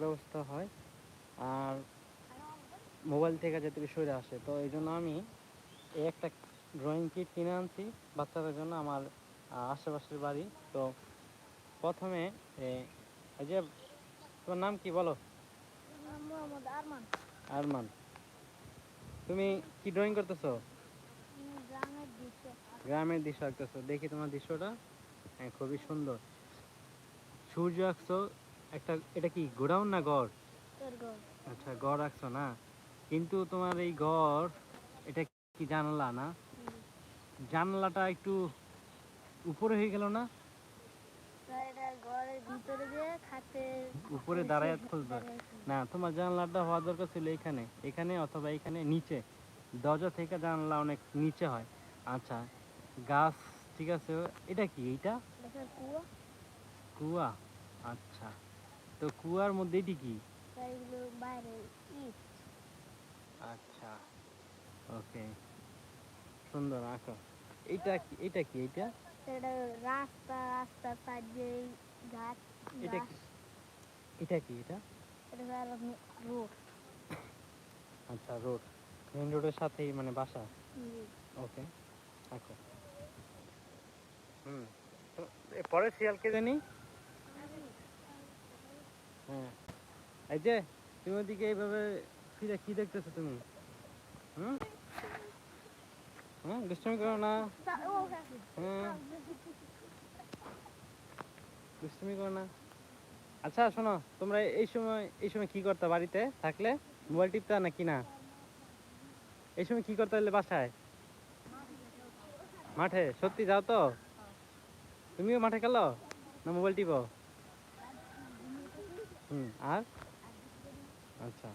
ব্যবস্থা হয়। আর মোবাইল থেকে যাতে সরে আসে তো এই জন্য আমি এই একটা ড্রয়িং কিট কিনে আনছি বাচ্চাদের জন্য আমার আশেপাশের বাড়ি। তো প্রথমে এই যে তোমার নাম কি বলো? আরমান। আরমান। তুমি কি ড্রয়িং করতেছো? গ্রামের দৃশ্য গ্রামের দৃশ্য আঁকতেছো। দেখি তোমার দৃশ্যটা। হ্যাঁ খুবই সুন্দর। সূর্য আঁকছো একটা এটা কি গোডাউন না গড়? ঘর আচ্ছা গড় আঁকছো না? কিন্তু তোমার এই গড় এটা কি জানলা না? জানলাটা একটু উপরে হয়ে গেল না? উপরে দাঁড়ায় খুলবে। না তোমার জানলাটা হওয়া দরকার ছিল এখানে। এখানে অথবা এখানে নিচে। দরজা থেকে জানলা অনেক নিচে হয়। আচ্ছা গাছ ঠিক আছে এটা কি এইটা? কুয়া। কুয়া। আচ্ছা। তো কুয়ার মধ্যে এটি কি? আচ্ছা ওকে। সুন্দর আঁকো এইটা কি এটা কি এটা রাস্তা রাস্তা দিয়ে গাছ এটা কি? এটা এটা এটা? রোড আচ্ছা রোড। মেন রোডের সাথেই মানে বাসা? ওকে আঁকো হুম পরের কে জানি। হ্যাঁ। এই যে, তুমি ওদিকে এইভাবে ফিরে কি দেখতেছো তুমি? হুম? দুষ্টমি করো না। দুষ্টমি করো না। আচ্ছা শোনো, তোমরা এই সময় এই সময় কি করতে বাড়িতে থাকলে? মোবাইল টিপতা নাকি না? এই সময় কি করতে হলে বাসায়? মাঠে, সত্যি যাও তো? তুমিও মাঠে খেলো? না মোবাইল টিপো? আর? আচ্ছা।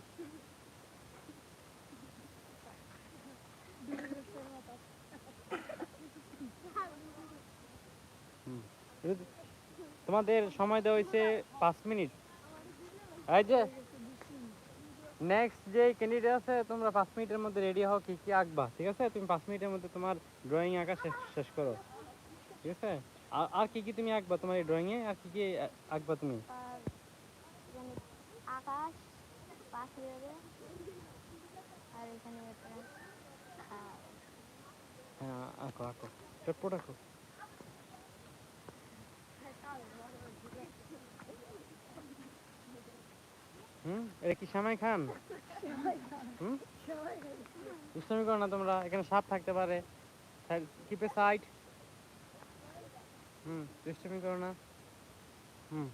তোমাদের সময় দেওয়া হয়েছে পাঁচ মিনিট। এই যে নেক্সট যে ক্যান্ডিডেট আছে, তোমরা পাঁচ মিনিটের মধ্যে রেডি হও কি কি আঁকবা, ঠিক আছে? তুমি পাঁচ মিনিটের মধ্যে তোমার ড্রয়িং আঁকা শেষ শেষ করো, ঠিক আছে? আর কি কি তুমি আঁকবা তোমার এই ড্রয়িংয়ে আর কি কি আঁকবা তুমি? আকাশ পাখির আর এখানে হ্যাঁ আঁকো আঁকো। চটপট আঁকো। এটা কি খান? করো না তোমরা, এখানে সাপ থাকতে পারে। সাইড হুম, দুষ্টমি করো না। হুম।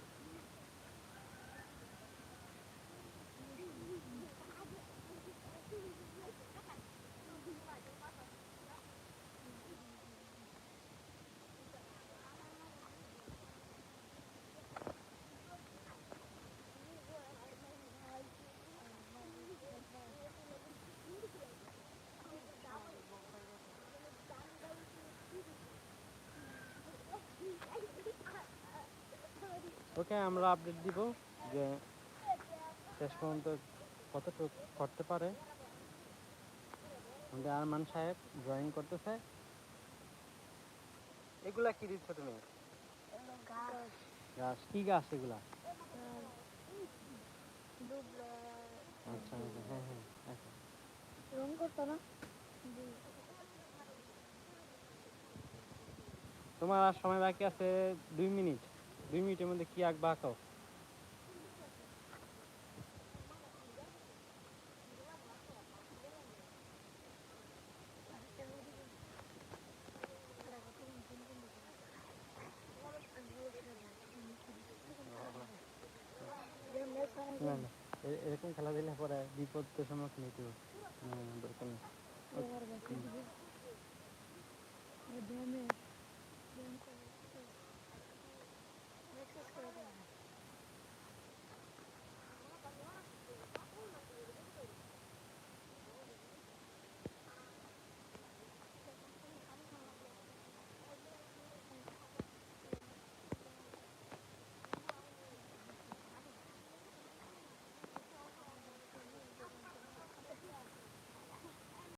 ওকে আমরা আপডেট দিব যে শেষ পর্যন্ত কতটুকু করতে পারে। আমাদের আরমান সাহেব ড্রয়িং করতেছে। এগুলা কি দিচ্ছ তুমি? গাছ। কি গাছ এগুলা? আচ্ছা আচ্ছা, হ্যাঁ হ্যাঁ আচ্ছা। রং করতো না? তোমার আর সময় বাকি আছে দুই মিনিট। দুই মিনিটের মধ্যে কি আঁকবা আঁকাও না না এরকম খেলা দিলে পরে বিপদের সম্মুখীন হইতে দরকার নেই।